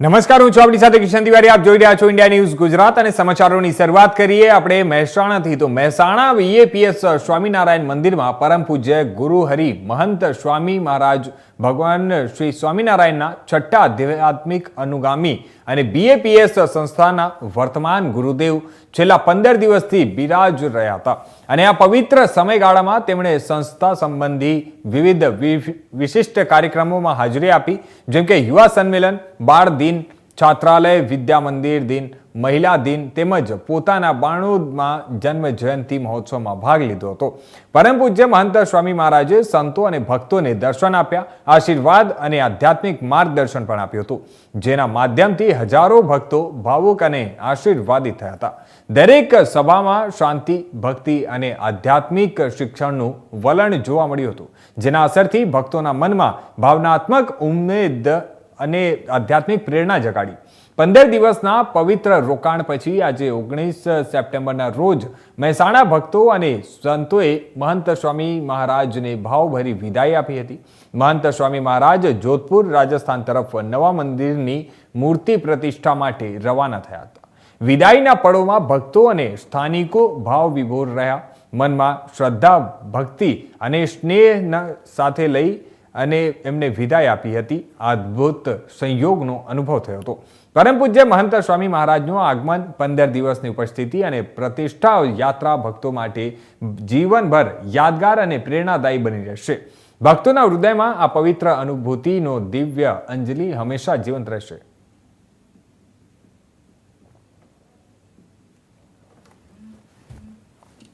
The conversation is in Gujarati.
નમસ્કાર, હું છું સાથે કિશન તિવારી. આપ જોઈ રહ્યા છો ઇન્ડિયા ન્યૂઝ ગુજરાત અને સમાચારોની શરૂઆત કરીએ આપણે મહેસાણાથી. તો મહેસાણા વીએપીએસ સ્વામિનારાયણ મંદિરમાં પરમ પૂજ્ય ગુરુ મહંત સ્વામી મહારાજ ભગવાન શ્રી સ્વામિનારાયણના છઠ્ઠા આધ્યાત્મિક અનુગામી અને બીએપીએસ સંસ્થાના વર્તમાન ગુરુદેવ છેલ્લા પંદર દિવસથી બિરાજ રહ્યા હતા. અને આ પવિત્ર સમયગાળામાં તેમણે સંસ્થા સંબંધી વિવિધ વિશિષ્ટ કાર્યક્રમોમાં હાજરી આપી, જેમ કે યુવા સંમેલન, બાળ દિન, છાત્રાલય, વિદ્યા મંદિર દિન, મહિલા દિન તેમજ પોતાના બાણુદમાં જન્મ જયંતિ મહોત્સવમાં ભાગ લીધો હતો. પરમ પૂજ્ય મહંત સ્વામી મહારાજે સંતો અને ભક્તોને દર્શન આપ્યા, આશીર્વાદ અને આધ્યાત્મિક માર્ગદર્શન પણ આપ્યું હતું, જેના માધ્યમથી હજારો ભક્તો ભાવુક અને આશીર્વાદિત થયા હતા. દરેક સભામાં શાંતિ, ભક્તિ અને આધ્યાત્મિક શિક્ષણનું વલણ જોવા મળ્યું હતું, જેના અસરથી ભક્તોના મનમાં ભાવનાત્મક ઉમેદ અને આધ્યાત્મિક પ્રેરણા જગાડી. પંદર દિવસના પવિત્ર રોકાણ પછી આજે ઓગણીસ સપ્ટેમ્બરના રોજ મહેસાણા ભક્તો અને સંતોએ મહંત સ્વામી મહારાજને ભાવભરી વિદાય આપી હતી. મહંત સ્વામી મહારાજ જોધપુર રાજસ્થાન તરફ નવા મંદિરની મૂર્તિ પ્રતિષ્ઠા માટે રવાના થયા હતા. વિદાયના પળોમાં ભક્તો અને સ્થાનિકો ભાવ વિભોર રહ્યા. મનમાં શ્રદ્ધા, ભક્તિ અને સ્નેહના સાથે લઈ અને એમને વિદાય આપી હતી. અદ્ભુત સંયોગનો અનુભવ થયો હતો. પરમ પૂજ્ય મહંત સ્વામી મહારાજનું આગમન પંદર દિવસની ઉપસ્થિતિ અને પ્રતિષ્ઠા યાત્રા ભક્તો માટે જીવનભર યાદગાર અને પ્રેરણાદાયી બની રહેશે. ભક્તોના હૃદયમાં આ પવિત્ર અનુભૂતિનો દિવ્ય અંજલિ હંમેશા જીવંત રહેશે.